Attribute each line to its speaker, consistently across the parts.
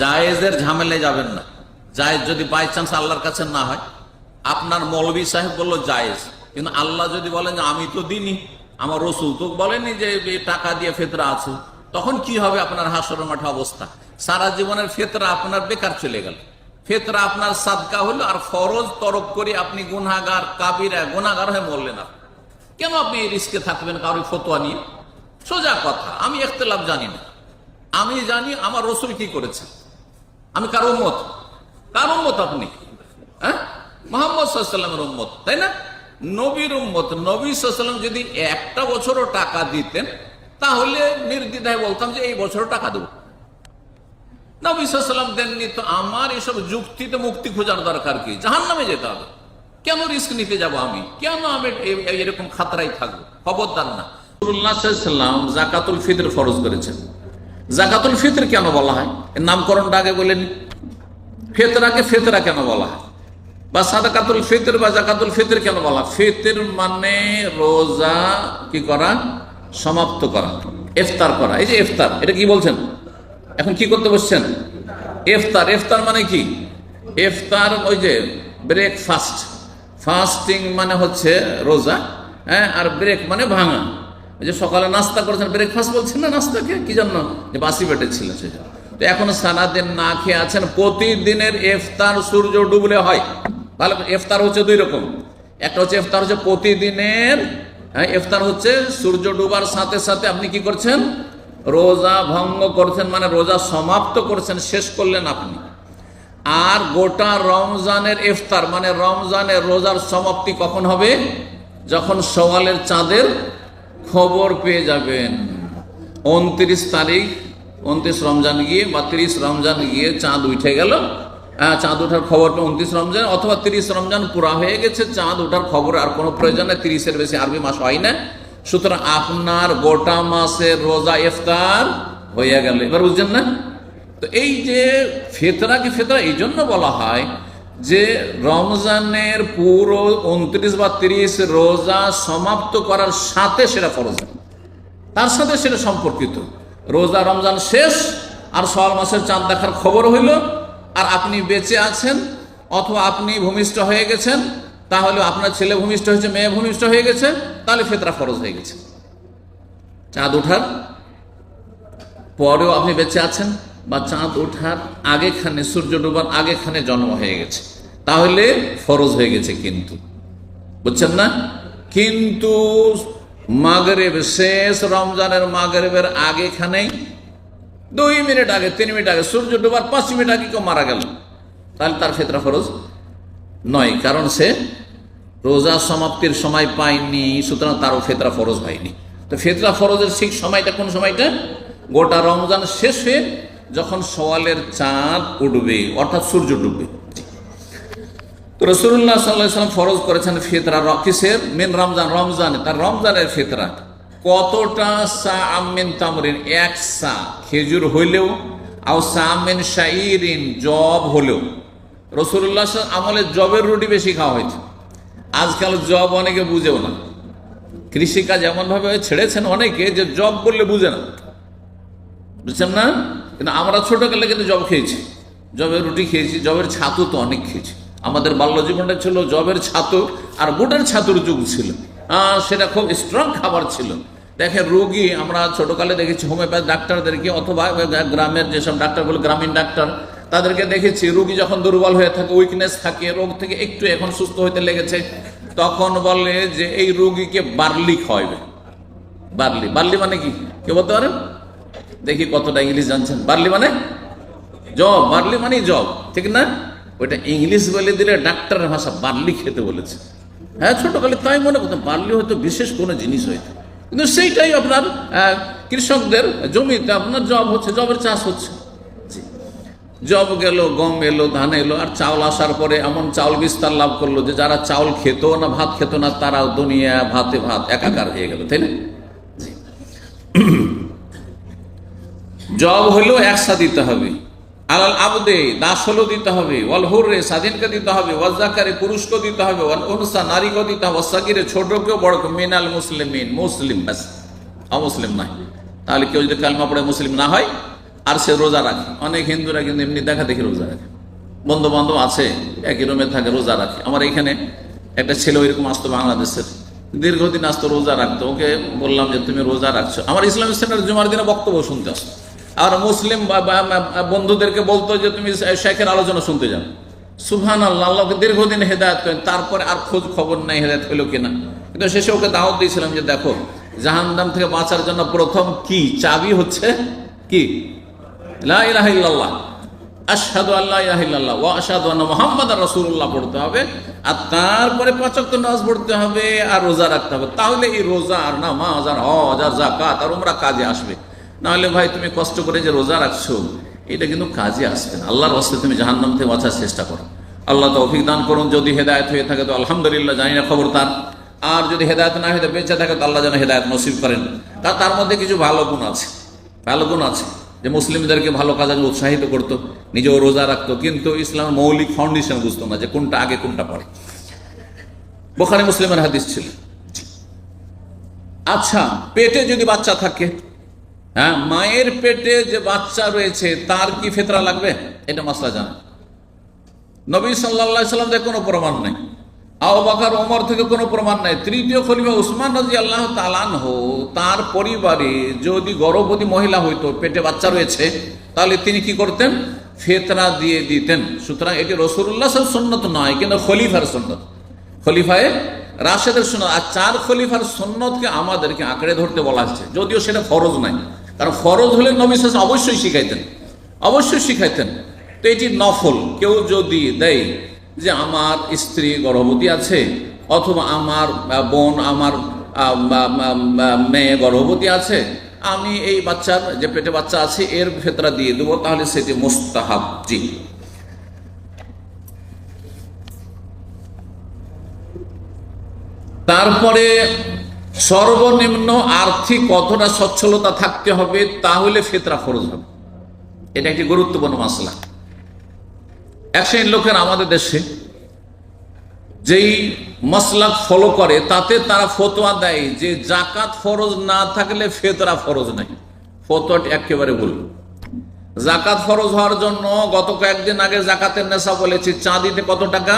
Speaker 1: জায়েজের ঝামেলে যাবেন না। জায়েজ যদি বাই চান্স আল্লাহর কাছে না হয়, আপনার মৌলবী সাহেব বলল জায়েজ। কিন্তু আল্লাহ যদি বলেন যে আমি তো দিনই, আমার রসুল তো বলেনি যে টাকা দিয়ে ফেতরা আছে। তখন কি হবে আপনার হাসরের মাঠে অবস্থা? সারা জীবনের ফেতরা আপনার বেকার চলে গেল। ফেতরা আপনার সাদকা হলো আর ফরজ তরক করে আপনি গুনাগার কাবিরা গুনাগার হয়ে মরলেন আপনি কেন আপনি রিস্কে থাকবেন কারোর ফতোয়া নিয়ে? সোজা কথা, আমি এখতলাফ জানি না। আমি জানি আমার রসুল কি করেছে। আমি কার উম্মত? কার উম্মত আপনি? হ্যাঁ? মোহাম্মদ সাল্লামের উম্মত, তাই না? নবীর উম্মত। নবী সাল্লাম যদি একটা বছরও টাকা দিতেন, তাহলে নির্দ্বিধায় বলতাম যে এই বছরও টাকা দেবো। নবী সাল্লাম দেননি তো আমার এসব যুক্তিতে মুক্তি খোঁজার দরকার কি? জাহান নামে যেতে হবে। কেন রিস্ক নিতে যাব আমি? কেন আমি এরকম খাতরাই থাকব? খবরদার না। সাল্লাম জাকাতুল ফিতর ফরজ করেছেন। জাকাতুল ফিতর কেন বলা হয়? এর নামকরণটা আগে বলেন ফেতরাকে ফেতরা কেন বলা হয়? বা সাদাকাতুল ফিতর বা জাকাতুল ফিতর কেন বলা? ফিতর মানে রোজা কি করা? সমাপ্ত করা। ইফতার করা। এই যে ইফতার, এটা কি বলছেন? এখন কি করতে বসছেন? ইফতার ইফতার মানে কি? ইফতার ওই যে ব্রেকফাস্ট ফাস্টিং মানে হচ্ছে রোজা হ্যাঁ আর ব্রেক মানে ভাঙা। যে সকালে নাস্তা করেছেন ব্রেকফাস্ট বলছেন না নাস্তাকে? কি জন্য? যে বাসি পেটে ছিল সেজন্য তো এখন সারাদিন না খেয়ে আছেন, প্রতিদিনের ইফতার সূর্য ডুবলে হয়। তাহলে ইফতার হচ্ছে দুই রকম। একটা হচ্ছে ইফতার হচ্ছে প্রতিদিনের হ্যাঁ ইফতার হচ্ছে সূর্য ডুবার সাথে সাথে আপনি কি করছেন? রোজা ভঙ্গ করছেন মানে রোজা সমাপ্ত করছেন, শেষ করলেন আপনি। আর গোটা রমজানের ইফতার মানে রমজানের রোজার সমাপ্তি কখন হবে? যখন সওয়ালের চাঁদের খবর পেয়ে যাবেন। উনত্রিশ তারিখ উনত্রিশ রমজান গিয়ে বা তিরিশ রমজান গিয়ে চাঁদ উঠে গেল। হ্যাঁ, চাঁদ ওঠার খবর উনত্রিশ রমজান অথবা তিরিশ রমজান পুরা হয়ে গেছে চাঁদ ওঠার খবর আর কোনো প্রয়োজন নেই তিরিশের বেশি আরবি মাস হয় না। সুতরাং আপনার গোটা মাসের রোজা ইফতার হয়ে গেল। এবার বুঝছেন না? তো এই যে ফেতরাকে ফেতরা? এই জন্য বলা হয় যে রমজানের পুরো উনত্রিশ বা তিরিশ রোজা সমাপ্ত করার সাথে সেটা ফরজ তার সাথে সেটা সম্পর্কিত। রোজা রমজান শেষ, আর সওয়াল মাসের চাঁদ দেখার খবর হইল, আর আপনি বেঁচে আছেন, অথবা আপনি ভূমিষ্ঠ হয়ে গেছেন, তাহলে আপনার ছেলে ভূমিষ্ঠ হয়েছে, মেয়ে ভূমিষ্ঠ হয়ে গেছে, তাহলে ফেতরা ফরজ হয়ে গেছে। চাঁদ ওঠার পরেও আপনি বেঁচে আছেন বা চাঁদ ওঠার আগেখানে, সূর্য ডুবার আগেখানে জন্ম হয়ে গেছে। তাহলে ফরজ হয়ে গেছে কিন্তু। বুঝছেন না? কিন্তু মাগরেব শেষ, রমজানের মাগরেবের আগেখানেই দুই মিনিট আগে, তিন মিনিট আগে সূর্য ডুবার পাঁচ মিনিট আগে কেউ মারা গেল। তাহলে তার ফেতরা ফরজ নয়, কারণ সে রোজা সমাপ্তির সময় পায়নি, সুতরাং তারও ফেতরা ফরজ হয়নি। তো ফেতরা ফরজের ঠিক সময়টা কোন সময়টা? গোটা রমজান শেষ হয়ে যখন সওয়ালের চাঁদ উঠবে, অর্থাৎ সূর্য ডুববে। তো রসুল্লাহ সাল্লাম ফরজ করেছেন ফেতরা কিসের? মেন রমজান, রমজানে। তার রমজানের ফেতরা। কতটা সা আমিন তামরিন? এক সা, খেজুর হইলেও, আও সা আমিন শাইরিন, জব হলেও। রসুল্লাহ আমলে জবের রুটি বেশি খাওয়া হয়েছে। আজকাল জব অনেকে বুঝেও না। কৃষিকাজ এমনভাবে ছেড়েছেন অনেকে যে জব বললে বুঝে না। বুঝছেন না? কিন্তু আমরা ছোটকালে কিন্তু জব খেয়েছি। জবের রুটি খেয়েছি, জবের ছাতু তো অনেক খেয়েছি। আমাদের বাল্য জীবনটা ছিল জবের ছাতু আর বুটের ছাতুর যুগ ছিল। সেটা খুব স্ট্রং খাবার ছিল। দেখেন রোগী, আমরা ছোটকালে দেখেছি হোমিওপ্যাথ ডাক্তারদেরকে অথবা গ্রামের যেসব ডাক্তারগুলো গ্রামীণ ডাক্তার, তাদেরকে দেখেছি রোগী যখন দুর্বল হয়ে থাকে উইকনেস থাকে, রোগ থেকে একটু এখন সুস্থ হতে লেগেছে, তখন বলে যে এই রোগীকে বার্লি খাওয়াবে বার্লি বার্লি মানে কি? কে বলতে পারেন? দেখি কতটা ইংলিশ জানছেন। বার্লি মানে? জব, বার্লি মানে জব, ঠিক না? ওইটা ইংলিশ বলে দিলে ডাক্তারের ভাষা বার্লি খেতে বলেছে। হ্যাঁ ছোটকালে তাই মনে করতাম, বার্লি হয়তো বিশেষ কোনো জিনিস হয়তো। কিন্তু সেইটাই আপনার কৃষকদের জমিতে আপনার জব হচ্ছে, জবের চাষ হচ্ছে। জব গেল, গম এলো, ধান এলো, আর চাউল আসার পরে এমন চাউল বিস্তার লাভ করল যে যারা চাউল খেত না, ভাত খেত না, তারাও দুনিয়া ভাতে ভাত, একাকার হয়ে গেল, তাই না? জব হলেও একসা দিতে হবে। আলাল আবদে দাস হলেও দিতে হবে। ওয়াল হুররে, স্বাধীনকে দিতে হবে। ওয়াজাকারে পুরুষকে দিতে হবে। ওয়াল উনসা নারীকে দিতে হবে। ওয়াসাকিরে ছোটকেও বড়কে মিনাল মুসলিমিন, মুসলিম ব্যাস। অমুসলিম নাই তাহলে কেউ যদি কালমা পড়ে মুসলিম না হয়, আর সে রোজা রাখে। অনেক হিন্দুরা কিন্তু এমনি দেখা দেখি রোজা রাখে। বন্ধু বান্ধব আছে, একই রুমে থাকে, রোজা রাখে। আমার এখানে একটা ছেলে ওইরকম আসতো বাংলাদেশের। দীর্ঘদিন আসতো রোজা রাখতো। ওকে বললাম যে, তুমি রোজা রাখছো। আমার ইসলাম সেন্টার জুমার দিনে বক্তব্য শুনতে আসতো। আর মুসলিম বন্ধুদেরকে বলতো যে তুমি শেখের আলোচনা শুনতে যাও। সুহান আল্লাহ আল্লাহকে দীর্ঘদিন হেদায়ত করেন, তারপরে আর খোঁজ খবর নাই হেদায়ত হইল কিনা। কিন্তু শেষে ওকে দাওয়াত দিয়েছিলাম যে, দেখো, জাহান্নাম থেকে বাঁচার জন্য প্রথম কি চাবি হচ্ছে? কি? লা ইলাহা ইল্লাল্লাহ। আশহাদু আল্লাহ ইল্লাল্লাহ ওয়া আশহাদু আন্না মুহাম্মাদার রাসূলুল্লাহ পড়তে হবে। আর তারপরে পাঁচ ওয়াক্ত নামাজ পড়তে হবে আর রোজা রাখতে হবে। তাহলে এই রোজা আর নামাজ আর হজ আর জাকাত আর উমরা কাজে আসবে। নাহলে ভাই তুমি কষ্ট করে যে রোজা রাখছো, এটা কিন্তু কাজে আসবে না। আল্লাহর রাস্তায় তুমি জাহান্নাম থেকে বাঁচার চেষ্টা করো। আল্লাহ তৌফিক দান করুন, যদি হেদায়ত হয়ে থাকে তো আলহামদুলিল্লাহ, জানি না খবর তার। আর যদি হেদায়েত না হয়ে বেঁচে থাকে, তো আল্লাহ যেন হেদায়েত নসিব করেন। তা তার মধ্যে কিছু ভালো গুণ আছে। ভালো গুণ আছে। যে মুসলিমদেরকে ভালো কাজে উৎসাহিত করতো, নিজেও রোজা রাখতো, কিন্তু ইসলামের মৌলিক ফাউন্ডেশন বুঝতো না যে কোনটা আগে, কোনটা পরে। বোখারি মুসলিমের হাদিস ছিল। আচ্ছা পেটে যদি বাচ্চা থাকে হ্যাঁ মায়ের পেটে যে বাচ্চা রয়েছে, তার কি ফেতরা লাগবে? এটা মাসলা জানা। নবী সাল্লা সাল্লাম কোনো প্রমাণ নেই। আও বাকার ওমর থেকে কোনো প্রমাণ নাই। তৃতীয় খলিফা উসমান রাজি আল্লাহ তালান হো তার পরিবারে যদি গর্ভবতী মহিলা হইতো, পেটে বাচ্চা রয়েছে, তাহলে তিনি কি করতেন? ফেতরা দিয়ে দিতেন। সুতরাং এটি রসুল্লাহ সন্ন্যত নয়, কিন্তু খলিফার সন্ন্যত খলিফায় রাশেদের সুন্নত। আর চার খলিফার সন্ন্যতকে আমাদেরকে আঁকড়ে ধরতে বলা হচ্ছে যদিও সেটা ফরজ নাই কারণ ফরজ হলে নবী সাল্লাল্লাহু অবশ্যই শিখাইতেন। অবশ্যই শিখাইতেন। তো এটি নফল। কেউ যদি দেয় যে আমার স্ত্রী গর্ভবতী আছে অথবা আমার বোন আমার মেয়ে গর্ভবতী আছে, আমি এই বাচ্চার, যে পেটে বাচ্চা আছে, এর ভেতরা দিয়ে দেবো, তাহলে সেটি মোস্তাহাব জি। তারপরে সর্বনিম্ন আর্থিক কতটা সচ্ছলতা থাকতে হবে, তাহলে ফেতরা ফরজ হবে। এটা একটি গুরুত্বপূর্ণ মাসলা। এক শ্রেণির লোকের আমাদের দেশে যেই মশলাক ফলো করে, তাতে তারা ফতোয়া দেয় যে জাকাত ফরজ না থাকলে ফেতরা ফরজ নাই। ফতোয়াটি একেবারে ভুল। জাকাত ফরজ হওয়ার জন্য গত কয়েকদিন আগে জাকাতের নেশা বলেছি, চাঁদিতে কত টাকা?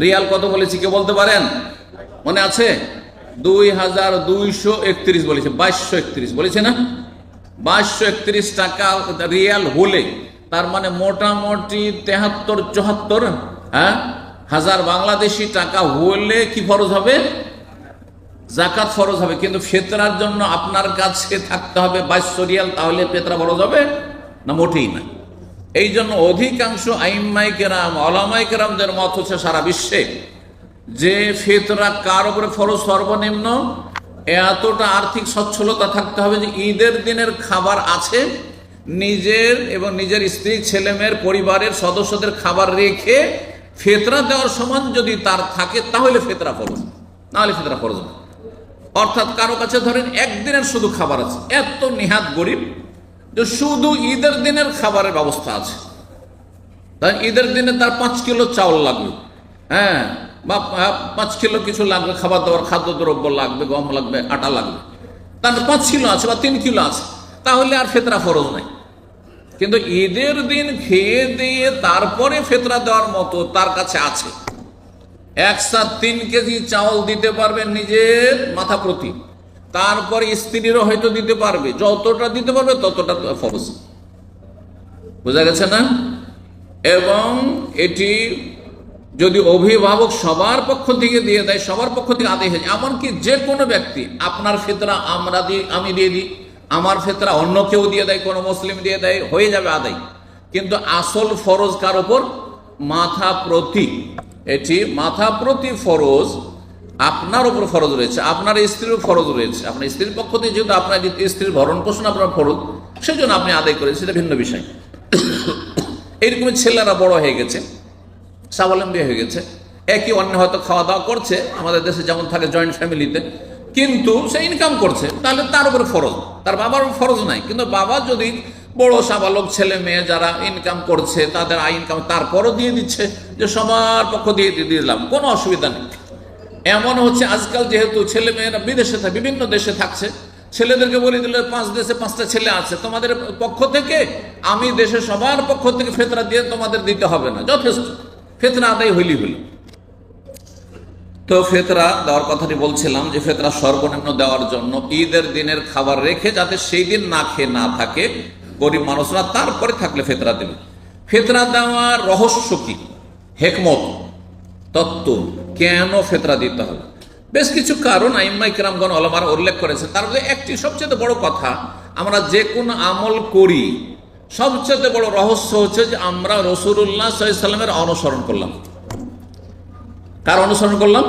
Speaker 1: রিয়াল কত বলেছি কে বলতে পারেন? মনে আছে? দুই হাজার দুইশো একত্রিশ বলেছে, বাইশশো একত্রিশ বলেছে না? বাইশশো একত্রিশ টাকা রিয়াল হলে, তার মানে মোটামুটি তেহাত্তর চুহাত্তর হ্যাঁ? হাজার বাংলাদেশি টাকা হলে কি ফরজ হবে? জাকাত ফরজ হবে। কিন্তু ফেতরার জন্য আপনার কাছে থাকতে হবে বাইশশো রিয়াল, তাহলে ফেতরা ফরজ হবে না মোটেই না? এই জন্য অধিকাংশ আইম্মাই কেরাম অলামাই কেরামদের মত হচ্ছে সারা বিশ্বে যে ফেতরা কার উপরে ফরজ সর্বনিম্ন, এতটা আর্থিক সচ্ছলতা থাকতে হবে যে ঈদের দিনের খাবার আছে, নিজের এবং নিজের স্ত্রী ছেলেমেয়ের পরিবারের সদস্যদের খাবার রেখে ফেতরা দেওয়ার সমান যদি তার থাকে, তাহলে ফেতরা ফরজ। নাহলে ফেতরা ফরজ না। অর্থাৎ কারও কাছে ধরেন একদিনের শুধু খাবার আছে, এত নিহাত গরিব যে শুধু ঈদের দিনের খাবারের ব্যবস্থা আছে। ঈদের দিনে তার পাঁচ কিলো চাউল লাগবে হ্যাঁ বা পাঁচ কিলো কিছু লাগবে, খাবার দাবার, খাদ্যদ্রব্য লাগবে, গম লাগবে, আটা লাগবে। তার পাঁচ কিলো আছে বা তিন কিলো আছে, তাহলে আর ফেতরা ফরজ নাই। কিন্তু ঈদের দিন খেয়ে দিয়ে তারপরে ফেতরা দেওয়ার মতো তার কাছে আছে। একসাথ তিন কেজি চাউল দিতে পারবে নিজের মাথা প্রতি। তারপরে স্ত্রীরও হয়তো দিতে পারবে, যতটা দিতে পারবে ততটা ফরজ। বোঝা গেছে না? এবং এটি যদি অভিভাবক সবার পক্ষ থেকে দিয়ে দেয়, সবার পক্ষ থেকে আদায় হয়ে যায় এমনকি যে কোনো ব্যক্তি, আপনার ফেতরা আমরা দিই আমি দিয়ে দিই, আমার ফেতরা অন্য কেউ দিয়ে দেয়, কোনো মুসলিম দিয়ে দেয়, হয়ে যাবে আদায়। কিন্তু আসল ফরজ কার ওপর মাথা প্রতি। এটি মাথা প্রতি ফরজ, আপনার উপর ফরজ রয়েছে, আপনার স্ত্রীর ফরজ রয়েছে, আপনার স্ত্রীর পক্ষ থেকে যেহেতু আপনার স্ত্রীর ভরণ পোষণ আপনার ফরজ, সেজন্য আপনি আদায় করেন, সেটা ভিন্ন বিষয়। এইরকম ছেলেরা বড় হয়ে গেছে। স্বাবলম্বী হয়ে গেছে। একই অন্য হয়তো খাওয়া দাওয়া করছে, আমাদের দেশে যেমন থাকে জয়েন্ট ফ্যামিলিতে কিন্তু সে ইনকাম করছে, তাহলে তার উপরে ফরজ। তার বাবার ফরজ নাই, কিন্তু বাবা যদি বড় সাবালক ছেলে মেয়ে যারা ইনকাম করছে, তাদের আয় ইনকাম তারপরও দিয়ে দিচ্ছে, যে সবার পক্ষ দিয়ে দিয়ে দিলাম, কোনো অসুবিধা নেই। এমন হচ্ছে আজকাল যেহেতু ছেলে মেয়েরা বিদেশে থাকে, বিভিন্ন দেশে থাকছে, ছেলেদেরকে বলে দিল, পাঁচ দেশে পাঁচটা ছেলে আছে, তোমাদের পক্ষ থেকে আমি দেশে সবার পক্ষ থেকে ফেতরা দিয়ে তোমাদের দিতে হবে না, যথেষ্ট। ফেতরা আদায় হইলি হইল। তো ফেতরা দেওয়ার কথাটি বলছিলাম যে ফেতরা সর্বনিম্ন দেওয়ার জন্য ঈদের দিনের খাবার রেখে যাতে সেই দিন না খেয়ে না থাকে, গরিব মানুষরা তারপরে থাকলে ফেতরা দেবে। ফেতরা দেওয়ার রহস্য কি? হেকমত, তত্ত্ব, কেন ফেতরা দিতে হবে? বেশ কিছু কারণ আইম্মাই কিরামগণ অলমার উল্লেখ করেছে তার মধ্যে একটি সবচেয়ে বড় কথা, আমরা যে কোনো আমল করি সবচেয়ে বড় রহস্য হচ্ছে যে আমরা রসুল্লাহ সাল্লামের অনুসরণ করলাম। কার অনুসরণ করলাম?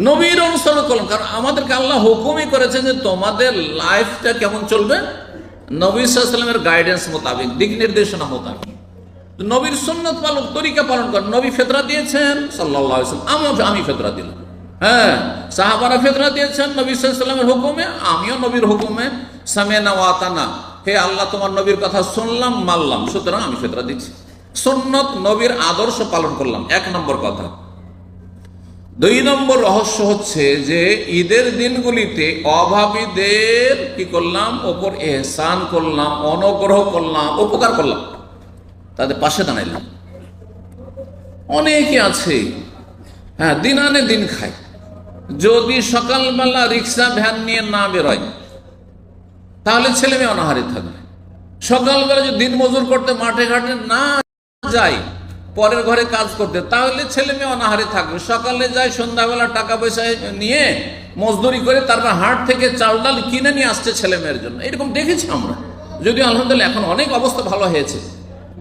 Speaker 1: নবীর অনুসরণ করলাম। কারণ আমাদেরকে আল্লাহ হুকুমই করেছেন যে তোমাদের লাইফটা কেমন চলবে? নবী সাল্লামের গাইডেন্স মোতাবেক, দিক নির্দেশনা মোতাবেক। নবীর সুন্নত পালন, তরিকা পালন করেন। নবী ফেতরা দিয়েছেন সাল্লাহ আমি ফেতরা দিলাম। হ্যাঁ সাহাবারা ফেতরা দিয়েছেন নবী সাল্লামের হুকুমে, আমিও নবীর হুকুমে। সামেনা ওয়াতানা হে আল্লাহ, তোমার নবীর কথা শুনলাম, মানলাম। সুতরাং আমি ফেতরা দিচ্ছি। সুন্নত নবীর আদর্শ পালন করলাম। এক নম্বর কথা। দুই নম্বর রহস্য হচ্ছে যে ঈদের দিনগুলিতে অভাবীদের কি করলাম? ওপর এহসান করলাম, অনগ্রহ করলাম, উপকার করলাম। তাদের পাশে দাঁড়াইলাম। অনেকে আছে হ্যাঁ দিন আনে দিন খায়। যদি সকালবেলা রিক্সা ভ্যান নিয়ে না বেরোয় তাহলে ছেলে মেয়ে অনাহারে থাকবে। সকালবেলা যদি দিন মজুর করতে মাঠে ঘাটে না যায় পরের ঘরে কাজ করতে, তাহলে ছেলে মেয়ে অনাহারে থাকবে। সকালে যায়, সন্ধ্যাবেলা টাকা পয়সা নিয়ে মজদুরি করে তারপর হাট থেকে চাল ডাল কিনে নিয়ে আসছে ছেলে মেয়ের জন্য। এরকম দেখেছি আমরা। যদিও আলহামদুলিল্লাহ এখন অনেক অবস্থা ভালো হয়েছে।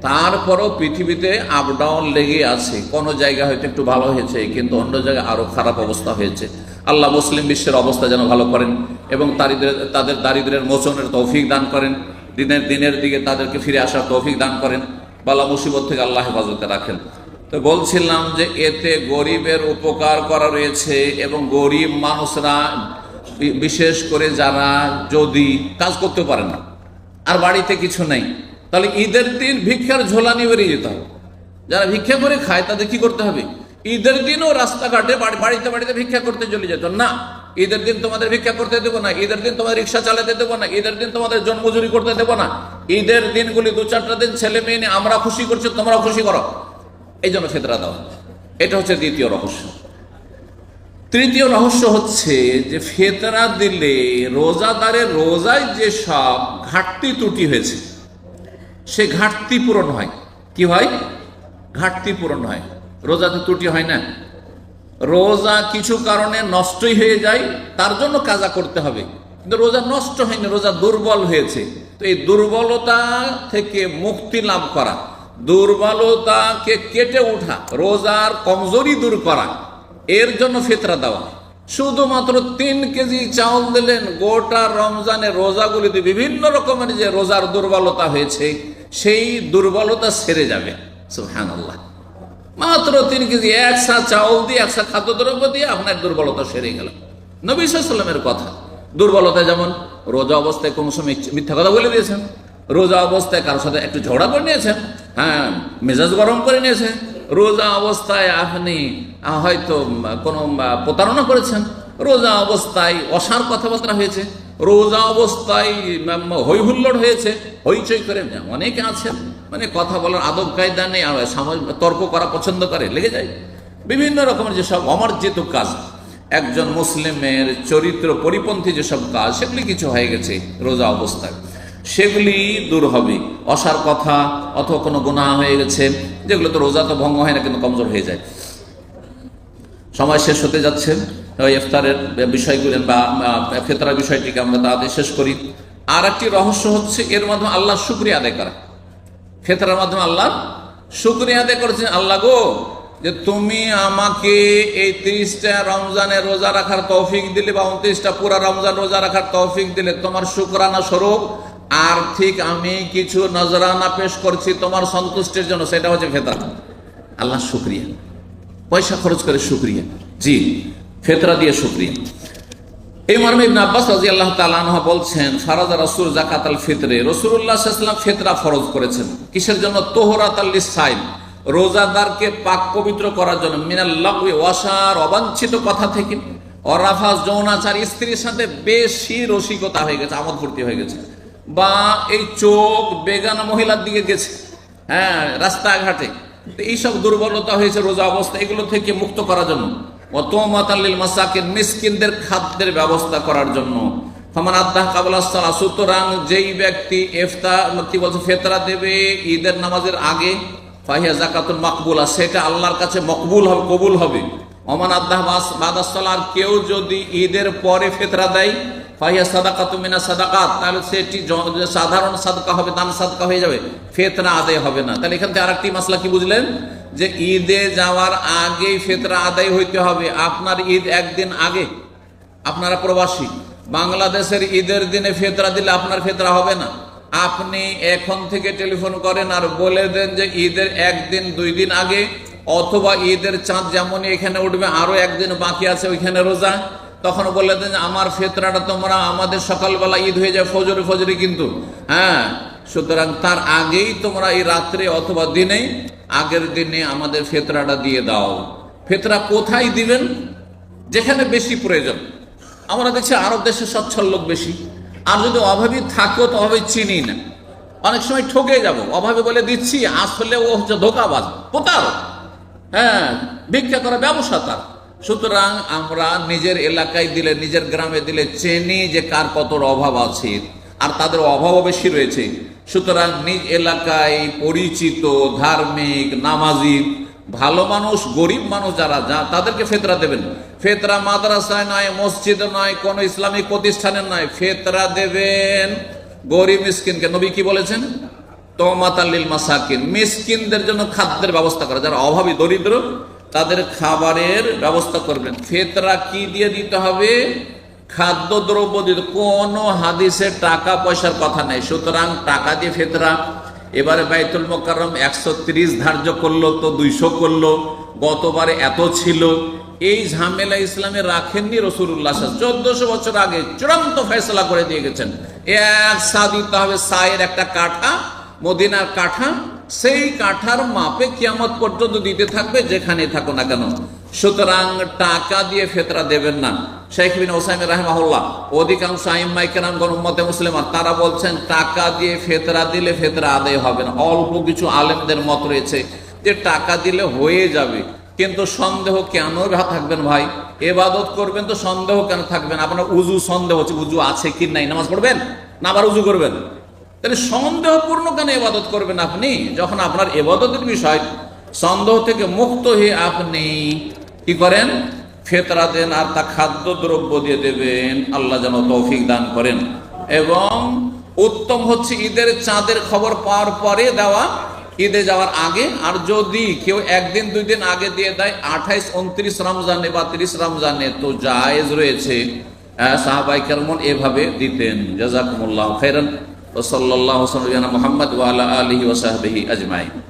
Speaker 1: তারপরও পৃথিবীতে আপ ডাউন লেগে আছে। কোনো জায়গা হয়তো একটু ভালো হয়েছে, কিন্তু অন্য জায়গায় আরও খারাপ অবস্থা হয়েছে। আল্লাহ মুসলিম বিশ্বের অবস্থা যেন ভালো করেন এবং তারিদের তাদের দারিদ্রের মোচনের তৌফিক দান করেন। দিনের দিনের দিকে তাদেরকে ফিরে আসার তৌফিক দান করেন। বালা মুসিবত থেকে আল্লাহ হেফাজতে রাখেন। তো বলছিলাম যে এতে গরিবের উপকার করা রয়েছে এবং গরিব মানুষরা বিশেষ করে যারা যদি কাজ করতে পারে না, আর বাড়িতে কিছু নেই, তাহলে ঈদের দিন ভিক্ষার ঝোলা নিয়ে বেরিয়ে যেতে হবে। যারা ভিক্ষা করে খায়, তাদের কি করতে হবে? ঈদের দিনও রাস্তাঘাটে বাড়ি- বাড়িতে বাড়িতে ভিক্ষা করতে চলে যেত। না, ঈদের দিন তোমাদের ভিক্ষা করতে দেবো না, ঈদের দিন তোমাদের রিক্সা চালাতে দেবো না, ঈদের দিন তোমাদের জন্মজুরি করতে দেবো না। ঈদের দিনগুলি দু চারটা দিন ছেলে মেয়ে নিয়ে আমরা খুশি করছি তোমরা খুশি করো। এই জন্য ফেতরা দাও এটা হচ্ছে দ্বিতীয় রহস্য। তৃতীয় রহস্য হচ্ছে যে ফেতরা দিলে রোজাদারের রোজায় যে সব ঘাটতি ত্রুটি হয়েছে, সে ঘাটতি পূরণ হয়। কি হয়? ঘাটতি পূরণ হয়। রোজাতে ত্রুটি হয় না। রোজা কিছু কারণে নষ্টই হয়ে যায়, তার জন্য কাজা করতে হবে। কিন্তু রোজা নষ্ট হয়নি, রোজা দুর্বল হয়েছে। তো এই দুর্বলতা থেকে মুক্তি লাভ করা, দুর্বলতাকে কেটে ওঠা রোজার কমজোরি দূর করা, এর জন্য ফেতরা দেওয়া। শুধুমাত্র তিন কেজি চাউল দিলেন, গোটা রমজানের রোজাগুলিতে বিভিন্ন রকমের যে রোজার দুর্বলতা হয়েছে, সেই দুর্বলতা সেরে যাবে। সুহান আল্লাহ মাত্র তিন কেজি একসা চাউল দিয়ে একসা খাদ্যদ্রব্য দিয়ে আপনার দুর্বলতা সেরে গেল। নবী সাল্লামের কথা দুর্বলতা যেমন রোজা অবস্থায় কোনো সময় মিথ্যা কথা বলে দিয়েছেন রোজা অবস্থায় কারোর সাথে একটু ঝগড়া করে নিয়েছেন হ্যাঁ মেজাজ গরম করে নিয়েছেন রোজা অবস্থায় আপনি হয়তো কোনো প্রতারণা করেছেন রোজা অবস্থায় অসার কথাবার্তা হয়েছে রোজা অবস্থায় উম, হই হুল্লোড় হয়েছে হইচই করে অনেকে আছেন। মানে কথা বলার আদব কায়দা নেই তর্ক করা পছন্দ করে, লেগে যায়। বিভিন্ন রকমের যেসব অমার্জিত কাজ, একজন মুসলিমের চরিত্র পরিপন্থী যেসব কাজ, সেগুলি কিছু হয়ে গেছে রোজা অবস্থায়। সেগুলি দূর হবে। অসার কথা অথবা কোনো গুনাহ হয়ে গেছে, যেগুলো তো রোজা তো ভঙ্গ হয় না, কিন্তু কমজোর হয়ে যায়। সময় শেষ হতে যাচ্ছে। ইফতারের বিষয়গুলি বা ফেতরা বিষয়টিকে আমরা তাদের শেষ করি। আর একটি রহস্য হচ্ছে, এর মাধ্যমে আল্লাহ শুক্রিয়া আদায় করা ফেতরার মাধ্যমে আল্লাহ শুক্রিয়া আদায় করেছেন, আল্লাহ গো, যে তুমি আমাকে এই তিরিশটা রমজানের রোজা রাখার তৌফিক দিলে বা উনত্রিশটা পুরা রমজান রোজা রাখার তৌফিক দিলে তোমার শুক্রানা স্বরূপ আর্থিক আমি কিছু নজরানা পেশ করছি তোমার সন্তুষ্টির জন্য, সেটা হচ্ছে ফেতরা। আল্লাহ শুক্রিয়া। পয়সা খরচ করে শুক্রিয়া। জি, ফেতরা দিয়ে শুক্রিয়া। এই মর্মে ইবনে আব্বাস রাদিয়াল্লাহু তাআলা আনহু বলছেন ফারাজা রাসূল যাকাত আল ফিতরে। সাল্লাল্লাহু ফিতরা ফরজ করেছেন। কিসের জন্য? তোহরাত আল লিসাইল রোজাদারকে পাক পবিত্র করার জন্য। মিনাল লাগwi ওয়াসার অবাঞ্ছিত কথা থেকে। অরাফাস যৌনাচার স্ত্রীর সাথে বেশি রসিকতা হয়ে গেছে আমোদ ফুর্তি হয়ে গেছে। বা এই চোখ বেগানা মহিলার দিকে গেছে। হ্যাঁ রাস্তাঘাটে। এইসব দুর্বলতা হয়েছে রোজা অবস্থা, এগুলো থেকে মুক্ত করার জন্য। অত মাতাল্লিল মাসাকিন, মিসকিনদের খাদ্যের ব্যবস্থা করার জন্য। ফমান আদাহ কাবুল্লাহ সুতরাং যেই ব্যক্তি এফতার কি বলছে, ফেতরা দেবে ঈদের নামাজের আগে, ফাহিয়া জাকাতুল মাকবুলা, সেটা আল্লাহর কাছে মকবুল হবে, কবুল হবে। অমান আদাহ বাদাসাল কেউ যদি ঈদের পরে ফেতরা দেয়, ফাহিয়া সাদাকাতু মিনা সাদাকাত, তাহলে সেটি সাধারণ সাদকা হবে দান সাদকা হয়ে যাবে। ফেতরা আদায় হবে না। তাহলে এখান থেকে আরেকটি মাসলা কি বুঝলেন? যে ঈদে যাওয়ার আগেই ফেতরা আদায় হইতে হবে। আপনার ঈদ একদিন আগে, আপনারা প্রবাসী, বাংলাদেশের ঈদের দিনে ফেতরা দিলে আপনার ফেতরা হবে না। আপনি এখন থেকে টেলিফোন করেন আর বলে দেন যে ঈদের একদিন, দুই দিন আগে অথবা ঈদের চাঁদ যেমন এখানে উঠবে, আরও একদিন বাকি আছে ওইখানে রোজা। তখন বলে দেন যে আমার ফেতরাটা তোমরা আমাদের সকালবেলা ঈদ হয়ে যায় ফজরে ফজরে কিন্তু। হ্যাঁ সুতরাং তার আগেই তোমরা এই রাত্রে অথবা দিনে আগের দিনে আমাদের ফেতরাটা দিয়ে দাও। ফেতরা কোথায় দিবেন? যেখানে বেশি প্রয়োজন। আমরা দেখছি আরব দেশে সচ্ছল লোক বেশি। আর যদি অভাবী থাকো, তো অভাবে চিনি না। অনেক সময় ঠকে যাব। অভাবে বলে দিচ্ছি, আসলে ও হচ্ছে ধোকাবাজ পোতার হ্যাঁ ভিক্ষা করা ব্যবসা তার। সুতরাং আমরা নিজের এলাকায় দিলে, নিজের গ্রামে দিলে চেনি যে কার কত অভাব আছে, আর তাদের অভাবও বেশি রয়েছে। সুতরাং নিজ এলাকায় পরিচিত, ধার্মিক, নামাজি, ভালো মানুষ, গরিব মানুষ যারা, যা তাদেরকে ফেতরা দেবেন। ফেতরা মাদ্রাসায় নয়, মসজিদে নয়, কোনো ইসলামিক প্রতিষ্ঠানে নয়, ফেতরা দেবেন গরিব মিসকিনকে। নবী কি বলেছেন? তোমাতাল্লিল মাসাকিন, মিসকিনদের জন্য খাদ্যের ব্যবস্থা করা। যারা অভাবী, দরিদ্র, তাদের খাবারের ব্যবস্থা করবেন। ফেতরা কি দিয়ে দিতে হবে? খাদ্য দ্রব্য দিতে। কোনো হাদিসে টাকা পয়সার কথা নেই। সুতরাং টাকা দিয়ে ফেতরা। এবারে বাইতুল মোকাররম একশো ধার্য করল তো দুইশো করল। গতবারে এত ছিল। এই ঝামেলা ইসলামে রাখেননি রসুল্লাহ চোদ্দশো বছর আগে চূড়ান্ত ফেসলা করে দিয়ে গেছেন। এক সা দিতে হবে সায়ের একটা কাঠা মদিনার কাঠা, সেই কাঠার মাপে কিয়ামত পর্যন্ত দিতে থাকবে, যেখানে থাকো না কেন। সুতরাং টাকা দিয়ে ফেতরা দেবেন না। শেখ বিন ওসাইম রাহমাহুল্লাহ, অধিকাংশ আইম্মাই কেরাম গণমতে মুসলিমান তারা বলছেন, টাকা দিয়ে ফেতরা দিলে ফেতরা আদায় হবে না। অল্প কিছু আলেমদের মত রয়েছে যে টাকা দিলে হয়ে যাবে। কিন্তু সন্দেহ কেন থাকবেন ভাই? এবাদত করবেন তো সন্দেহ কেন থাকবেন আপনার উজু সন্দেহ হচ্ছে, উজু আছে কি নাই? নামাজ পড়বেন? না আবার উজু করবেন? তাহলে সন্দেহপূর্ণ কেন এবাদত করবেন আপনি? যখন আপনার এবাদতের বিষয় সন্দেহ থেকে মুক্ত হয়ে আপনি কি করেন? ফেতরা দেন আর তা খাদ্য দ্রব্য দিয়ে দেবেন। আল্লাহ যেন তৌফিক দান করেন। এবং উত্তম হচ্ছে ঈদের চাঁদের খবর পাওয়ার পরে দেওয়া, ঈদে যাওয়ার আগে। আর যদি কেউ একদিন, দুই দিন আগে দিয়ে দেয়, আঠাইশ, উনত্রিশ রমজানে বা তিরিশ রমজানে তো জায়েজ রয়েছে। সাহাবাই কেরমন এভাবে দিতেন। জাজাকুমুল্লাহ খেরান ও সাল্লাহ মোহাম্মদ ওয়ালা আলহি ওসাহবিহি আজমাই